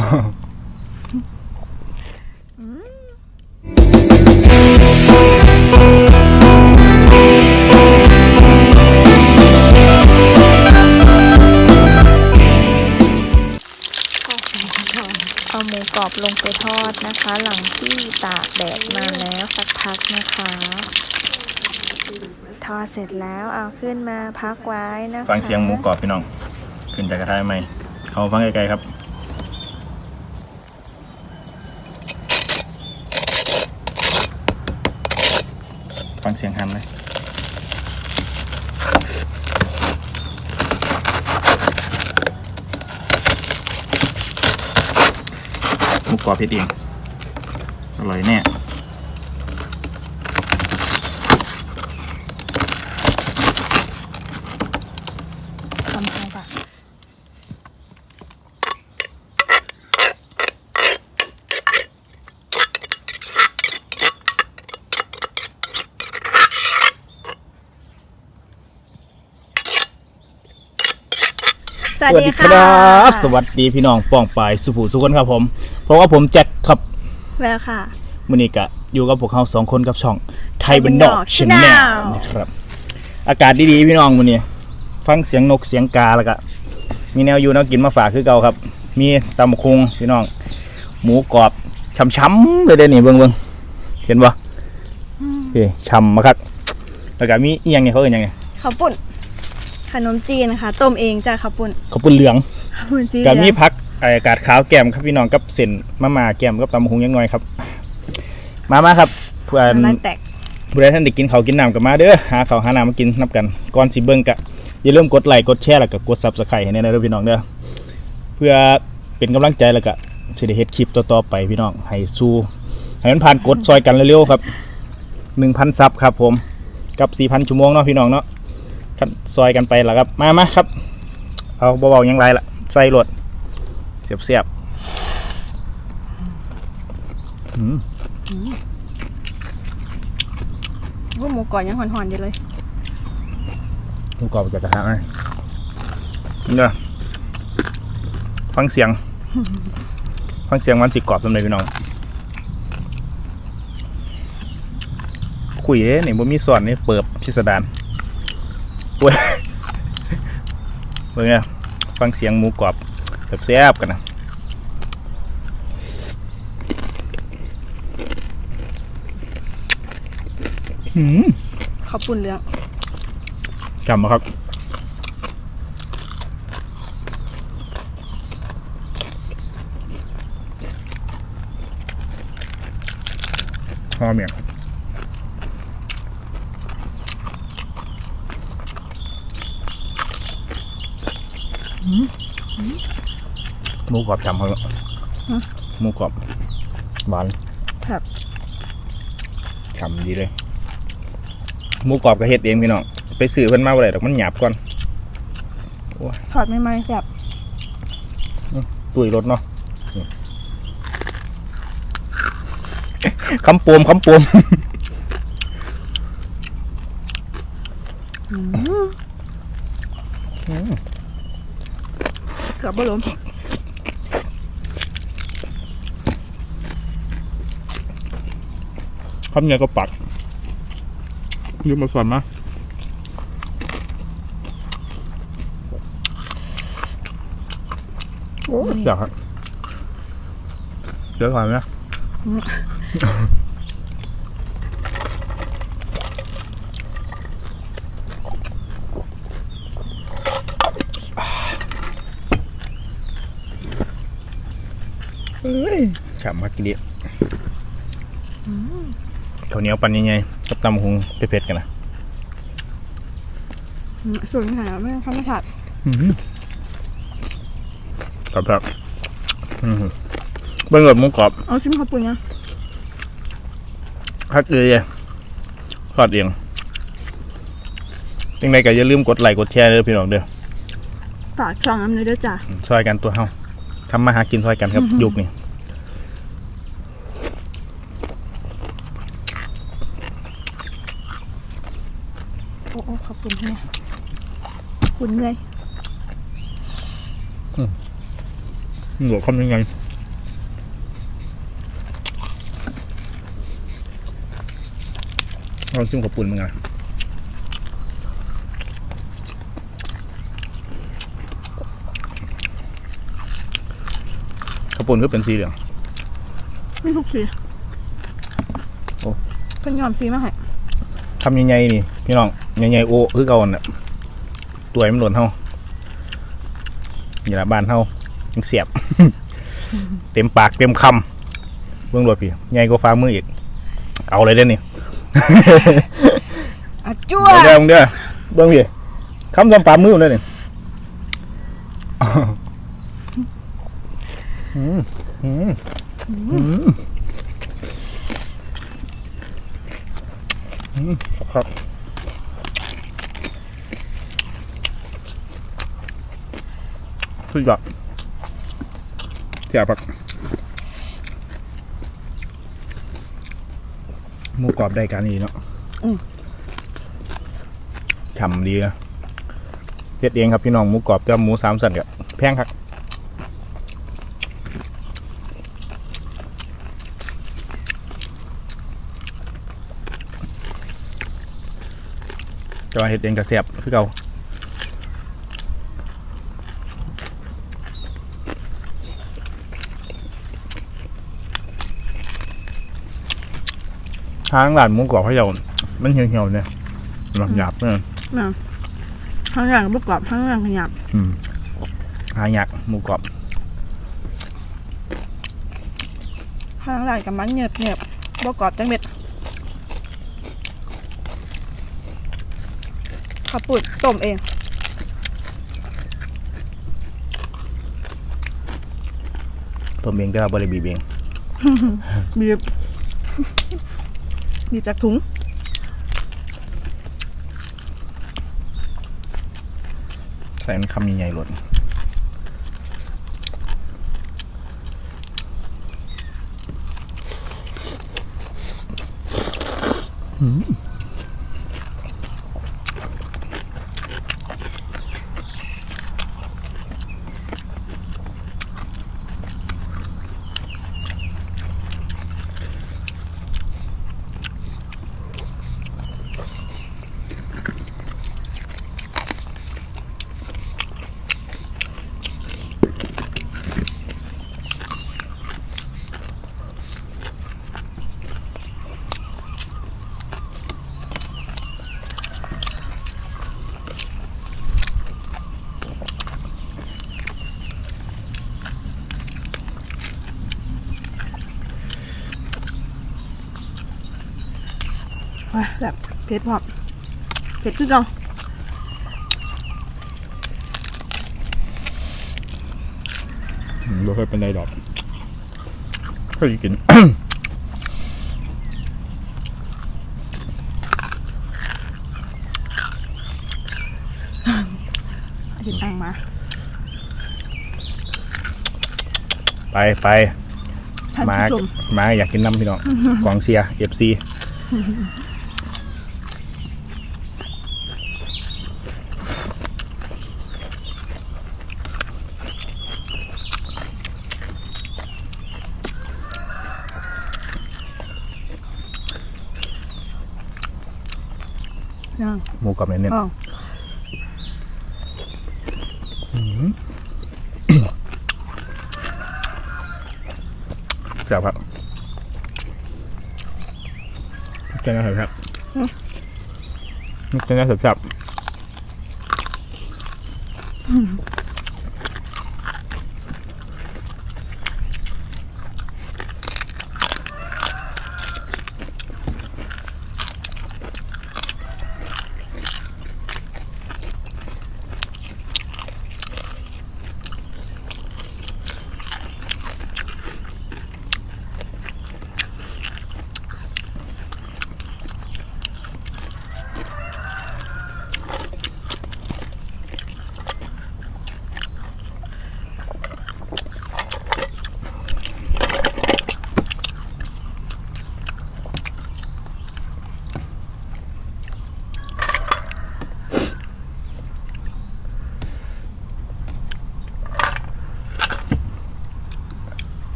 เอาหมูกรอบลงไปทอดนะคะ หลังที่ตากแดดมาแล้วสักพักนะคะ ทอดเสร็จแล้วเอาขึ้นมาพักไว้นะคะ ฟังเสียงหมูกรอบพี่น้อง ขึ้นจากกระทะใหม เขาฟังไกลๆครับ ฟังเสียงหันเลยหมูกรอบเพชรเอง อร่อยแน่ สวัสดีครับสวัสดีพี่น้องป้องปายสุภูสุคนครับผมเพราะว่าผมแจ็คครับแววค่ะ มือนี้กะอยู่กับพวกเขาสองคนกับช่องไทยบันดอก Thai ช Bandok แนล Channel นะครับ อากาศดีๆพี่น้องมือนี้ฟังเสียงนกเสียงกาแล้วก็มีแนวอยู่แนวกินมาฝากคือเก่าครับ มีตำบักคุงพี่น้อง หมูกรอบช้ำๆเลยเด้อนี่เบิ่งเบิ่งเห็นปะเฮ้ยช้ำมาครับแล้วก็มีอีหยังเนี่ยเขาเอ่ยยังไงข้าวปุ่น ขนมจีนนะคะต้มเองจ้ะข้าวปุ่นเขาวปุ้นเหลืองข้าวปุ่นจีนกับมีพักไออากาศขาวแก้มครับพี่น้องกับเส้นมะม่าแก้มกับตำบักหุงยังน้อยครับ มามาครับเพื่อนน้ำแตกผู้ใดท่านได้กินข้าวกินน้ำกับมาเด้อหาข้าวหาน้ำมากินนับกันก่อนสิเบิ่งกะอย่าลืมกดไลค์กดแชร์แล้วก็กด Subscribe ให้แน่ๆเด้อพี่น้องเด้อเพื่อเป็นกำลังใจแล้วก็สิได้เฮ็ดคลิปต่อๆไปพี่น้องให้สู้ให้มันผ่านกดซอยกันเร็วๆครับ1,000ซับครับผมกับ4,000ชั่วโมงเนาะพี่น้องเนาะ กันซอยกันไปล่ะครับ มามาครับ เอาเบาๆยังไรล่ะ ใส่รถเสียบๆอืมว่าหมูกรอบยังหอนๆอยู่เลยหมูกรอบจากกระทะไหมนี่เด้อฟังเสียง ฟังเสียงมันสิกรอบสำเร็จพี่น้องคุยเด้นี่บ่มีส่วนนี่เปิบพิสดาร เว้ยเบิ่งเนี่ยฟังเสียงหมูกรอบแบบแซ่บๆกันนะหืมข้าวปุ่นเหลืองจำมาครับหอมอย่าง หมูกรอบจำเขาหมูกรอบหวานครับฉ่ำดีเลยหมูกรอบก็เฮ็ดเองพี่น้องไปซื้อเพิ่นมาบ่ได้ดอกมันหยาบก่อนทอดไม่ไหมแบบตุยรถเนาะนี่คำปวมคำปวมเกือบบ่ล้ม คำเนี้ยก็ปักยืมมาสอนมาโอ้ยอยากครับเดี๋ยวก่อนนะฉ่ำมากกินดี ข้าวเหนียวปันยังไงกับตำหงเผ็ดๆกันนะส่วนหาไม่ต้องทำไม่ถัดครับครับอืมเบิ่งกับหมูกรอบเอาซิมข้าวปุ่นยังฮักเอยทอดเองยังไงก็อย่าลืมกดไลค์กดแชร์เด้อพี่น้องเด้อฝากช่องน้ำเนื้อด้วยจ้ะช่วยกันตัวเฮาทำมาหากินช่วยกันครับยุคนี้ อุ่นเงยหัวคำยังไงเราจิ้มกับปุ่นมั้งไงข้าวปุ่นก็เป็นสีเหลืองไม่ทุกสีโอ้เป็นยอมสีมาให้ทำยังไงนี่ พี่น้องยังไงโอ้คือเก่าเนี่ย ตัวให้มันหล่นเท่านี่ละบ้านเท่ายังเสียบ เต็มปากเต็มคำเบื้องรถพี่ใหญ่กว่าฟ้ามืออีก เอาเลยเด้อนี่อะจ้วเดี๋ยวเดี๋ยวเบื้องพี่คำจำปากมือเลยนี่อืมอืมอืมอืมครับ สุดยอดเสียบปักหมูกรอบได้การดีเนาะฉ่ำดีนะเฮ็ดเองครับพี่น้องหมูกรอบจะหมูสามสันกับแพงครับจะมาเฮ็ดเองกับเสียบคือเก่า ทางร้านหมูกรอบพะเยามันเหี่ยวๆเนี่ยหลับหยาบเนี่ยน่ะทั้งอย่างประกอบทั้งอย่างขยับอืมหายากหมูกรอบทั้งหลายกับมันเงียบเงียบประกอบจังเม็ดข้าวปุดต้มเองตัวเองก็บริบีบเองบีบ บีบจากถุง ใส่มันคำใหญ่ๆหล่น ว้าแบบเผ็ดพร้อมเผ็ดคือเก่าอืมบ่เคยเป็นไรดอกก็จะกินอาทิตย์ตั้งมา ไปไปท่านมาผู้ชมมาอยากกินน้ำพี่น้องกองเชียร์เอฟซี หมูกรอบเน้นอ๋อๆแซ่บครับเจ้าหน้าที่ครับเจ้าหน้าที่ครับครับ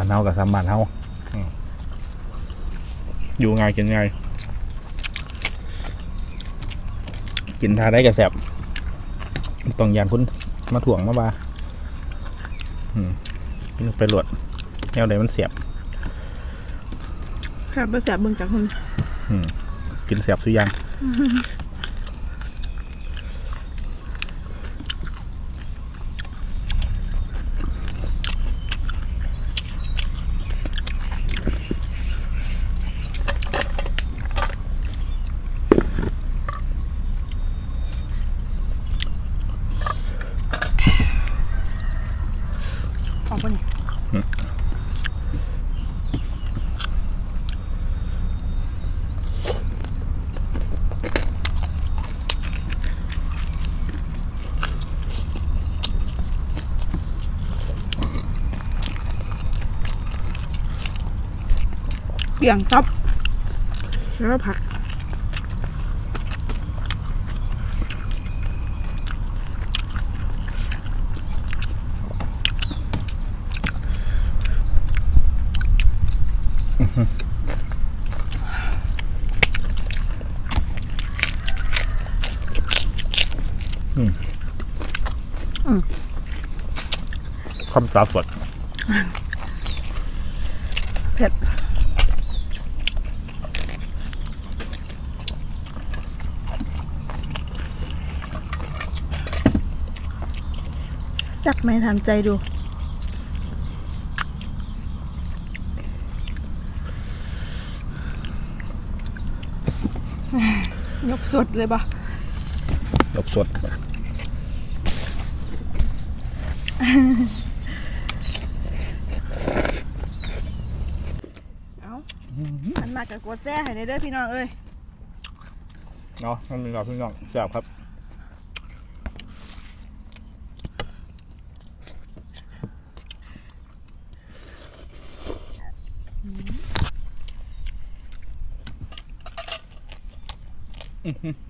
านเฮากับซ้ำบ้านเฮาอืมอยู่ไงายกินไงายกินทาได้กับแสบต้องยานพุ่นมาถ่วงมาบาอืมกินไปหลวดแนวใดมันเสียบครับภาษาเบิ่งจากคนอืมกินเสียบสุกอยาง เบี่ยงครับแล้วก็ผักคำสาบสดเผ็ด สักไหมทำใจดู ยกสดเลยปะดอกสด เอาอันมากับโกดแซ่ให้ได้เด้อพี่น้องเอ้ย เนาะมันเป็นกับพี่น้องแซ่บครับ mm-hmm